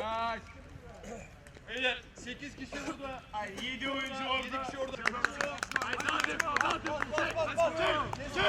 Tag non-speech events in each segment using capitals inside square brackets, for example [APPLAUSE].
Kaç. Beyler 8 kişi burada. Ay 7 oyuncu orada. 7 kişi orada. Hadi hadi. Hadi hadi. Hadi hadi.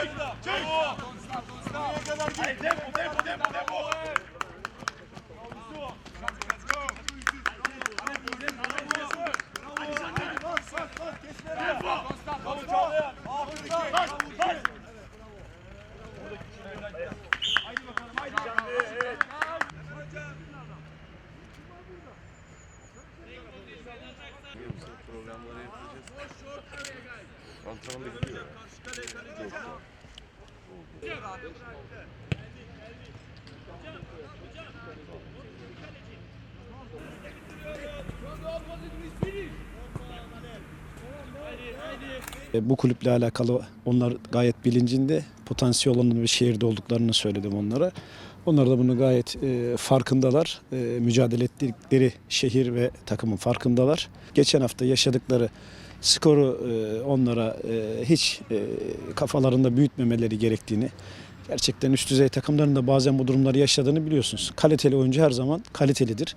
Programları yapacağız. Antrenman bekliyor. E, Bu kulüple alakalı onlar gayet bilincinde potansiyel olan bir şehirde olduklarını söyledim onlara. Onlar da bunu gayet e, farkındalar. E, mücadele ettikleri şehir ve takımın farkındalar. Geçen hafta yaşadıkları skoru e, onlara e, hiç e, kafalarında büyütmemeleri gerektiğini, gerçekten üst düzey takımların da bazen bu durumları yaşadığını biliyorsunuz. Kaliteli oyuncu her zaman kalitelidir.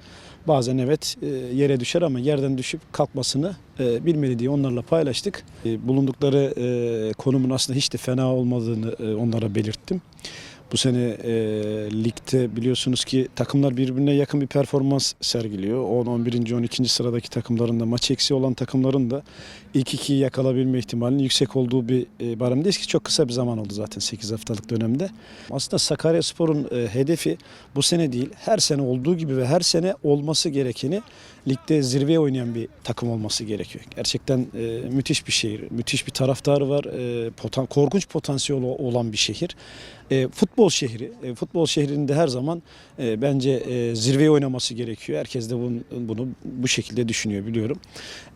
Bazen evet e, yere düşer ama yerden düşüp kalkmasını e, bilmeli diye onlarla paylaştık. E, Bulundukları konumun aslında hiç de fena olmadığını onlara belirttim. Bu sene e, ligde biliyorsunuz ki takımlar birbirine yakın bir performans sergiliyor. 10, 11. 12. sıradaki takımların da maç eksiği olan takımların da ilk ikiyi yakalabilme ihtimalinin yüksek olduğu bir e, baremdeyiz ki çok kısa bir zaman oldu zaten 8 haftalık dönemde. Aslında Sakaryaspor'un e, hedefi bu sene değil her sene olduğu gibi ve her sene olması gerekeni ligde zirveye oynayan bir takım olması gerekiyor. Gerçekten e, müthiş bir şehir, müthiş bir taraftarı var, e, potan, korkunç potansiyeli olan bir şehir. E, futbol şehri, e, futbol şehrinde her zaman e, bence e, zirveye oynaması gerekiyor. Herkes de bunu, bunu bu şekilde düşünüyor biliyorum.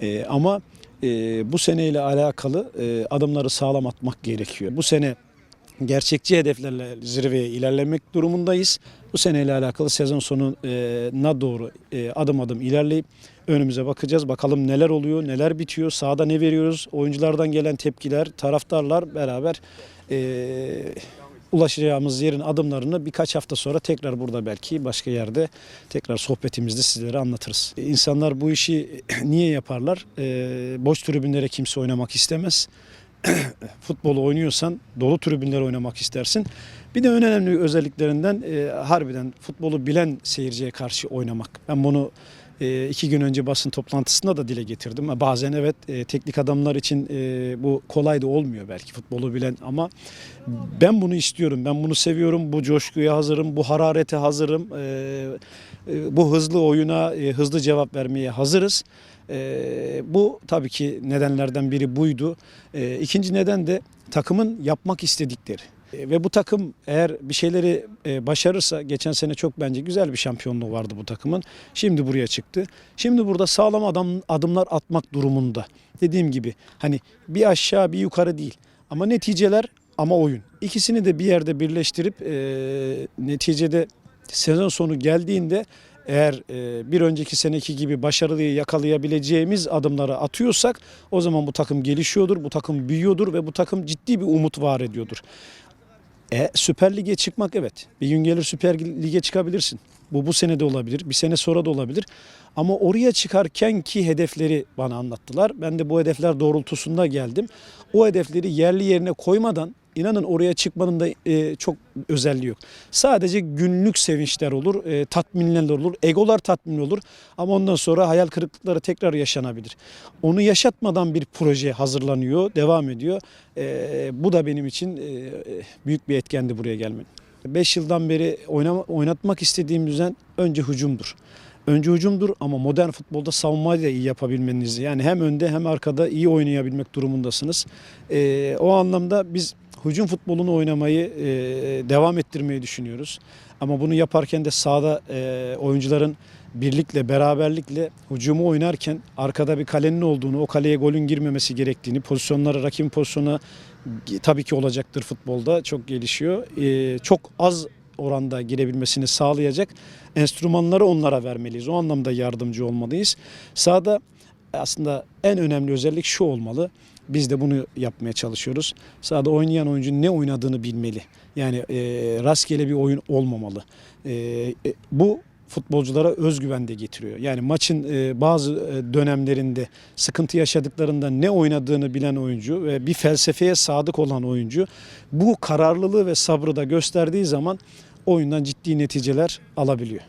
E, ama e, bu seneyle alakalı e, adımları sağlam atmak gerekiyor. Bu sene gerçekçi hedeflerle zirveye ilerlemek durumundayız. Bu seneyle alakalı sezon sonuna doğru e, adım adım ilerleyip önümüze bakacağız. Bakalım neler oluyor, neler bitiyor, sahada ne veriyoruz, oyunculardan gelen tepkiler, taraftarlar beraber e, ulaşacağımız yerin adımlarını birkaç hafta sonra tekrar burada belki başka yerde tekrar sohbetimizde sizlere anlatırız. İnsanlar bu işi [CLEARS THROAT] niye yaparlar? E, boş tribünlere kimse oynamak istemez [CLEARS THROAT] futbolu oynuyorsan dolu tribünler oynamak istersin. Bir de önemli özelliklerinden e, harbiden futbolu bilen seyirciye karşı oynamak. Ben bunu iki gün önce basın toplantısında da dile getirdim. Bazen evet e, teknik adamlar için e, bu kolay da olmuyor belki futbolu bilen ama ben bunu istiyorum. Ben bunu seviyorum. Bu coşkuya hazırım. Bu hararete hazırım. E, e, bu hızlı oyuna hızlı cevap vermeye hazırız. E, bu tabii ki nedenlerden biri buydu. E, ikinci neden de takımın yapmak istedikleri. E, Ve bu takım eğer bir şeyleri e, başarırsa geçen sene çok bence güzel bir şampiyonluğu vardı bu takımın. Şimdi buraya çıktı. Şimdi burada sağlam adam, adımlar atmak durumunda. Dediğim gibi hani bir aşağı bir yukarı değil. Ama neticeler ama oyun. İkisini de bir yerde birleştirip e, neticede sezon sonu geldiğinde eğer e, bir önceki seneki gibi başarılıyı yakalayabileceğimiz adımları atıyorsak o zaman bu takım gelişiyordur, bu takım büyüyordur ve bu takım ciddi bir umut var ediyordur. E, Süper Lig'e çıkmak evet. Bir gün gelir Süper Lig'e çıkabilirsin. Bu bu sene de olabilir, bir sene sonra da olabilir. Ama oraya çıkarken ki hedefleri bana anlattılar. Ben de bu hedefler doğrultusunda geldim. O hedefleri yerli yerine koymadan inanın oraya çıkmanın da e, çok özelliği yok. Sadece günlük sevinçler olur, e, tatminler olur, egolar tatmin olur. Ama ondan sonra hayal kırıklıkları tekrar yaşanabilir. Onu yaşatmadan bir proje hazırlanıyor, devam ediyor. E, bu da benim için e, büyük bir etkendi buraya gelmenin. 5 yıldan beri oynama, oynatmak istediğim düzen önce hücumdur. Önce hücumdur ama modern futbolda savunmayı da iyi yapabilmeniz. Yani hem önde hem arkada iyi oynayabilmek durumundasınız. Ee, o anlamda biz hücum futbolunu oynamayı e, devam ettirmeyi düşünüyoruz. Ama bunu yaparken de sahada e, oyuncuların birlikle, beraberlikle hücumu oynarken arkada bir kalenin olduğunu, o kaleye golün girmemesi gerektiğini, pozisyonlara, rakibin pozisyona tabii ki olacaktır futbolda. Çok gelişiyor. Ee, çok az oranda girebilmesini sağlayacak enstrümanları onlara vermeliyiz. O anlamda yardımcı olmalıyız. Sahada aslında en önemli özellik şu olmalı. Biz de bunu yapmaya çalışıyoruz. Sahada oynayan oyuncu ne oynadığını bilmeli. Yani e, rastgele bir oyun olmamalı. E, e, bu futbolculara özgüven de getiriyor. Yani maçın e, bazı e, dönemlerinde sıkıntı yaşadıklarında ne oynadığını bilen oyuncu ve bir felsefeye sadık olan oyuncu bu kararlılığı ve sabrı da gösterdiği zaman oyundan ciddi neticeler alabiliyor.